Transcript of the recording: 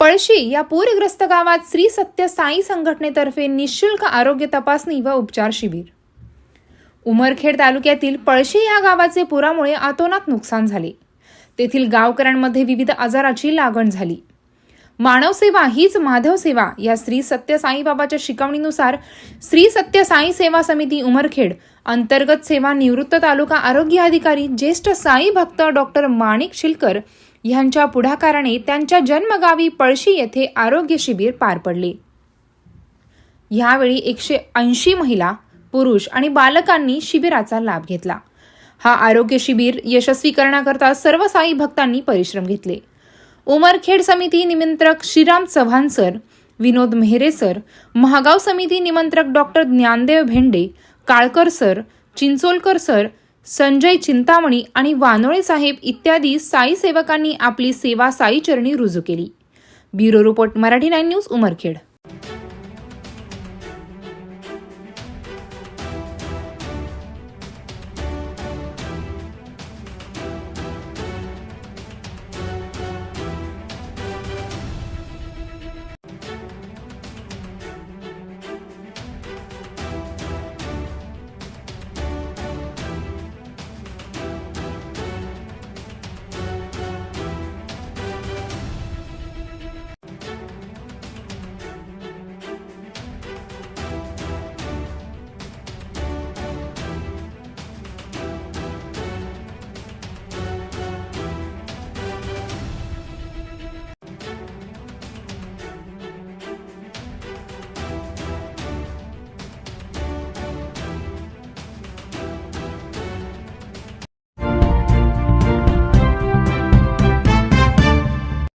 पळशी या पूरग्रस्त गावात श्री सत्य साई संघटनेतर्फे निशुल्क आरोग्य तपासणी व उपचार शिबिर. उमरखेड तालुक्यातील पळशी या गावाचे पुरामुळे अतोनात नुकसान झाले. तेथील गावकऱ्यांमध्ये विविध आजाराची लागण झाली. मानव सेवा हीच माधव सेवा या श्री सत्य साईबाबाच्या शिकवणीनुसार श्री सत्य साई सेवा समिती उमरखेड अंतर्गत सेवा निवृत्त तालुका आरोग्य अधिकारी ज्येष्ठ साई भक्त डॉक्टर माणिक शिलकर यांच्या पुढाकाराने त्यांच्या जन्मगावी पळशी येथे आरोग्य शिबिर पार पडले. यावेळी एकशे ऐंशी महिला पुरुष आणि बालकांनी शिबिराचा लाभ घेतला. हा आरोग्य शिबिर यशस्वी करण्याकरता सर्व साई भक्तांनी परिश्रम घेतले. उमरखेड समिती निमंत्रक श्रीराम चव्हाण सर विनोद मेहरे सर महागाव समिती निमंत्रक doctor Dnyandev Bhende Kalkar sir Chincholkar sir Sanjay Chintamani आणि वानोळे साहेब इत्यादी साई सेवकांनी आपली सेवा साई चरणी रुजू केली. Bureau report Marathi nine news Umarkhed.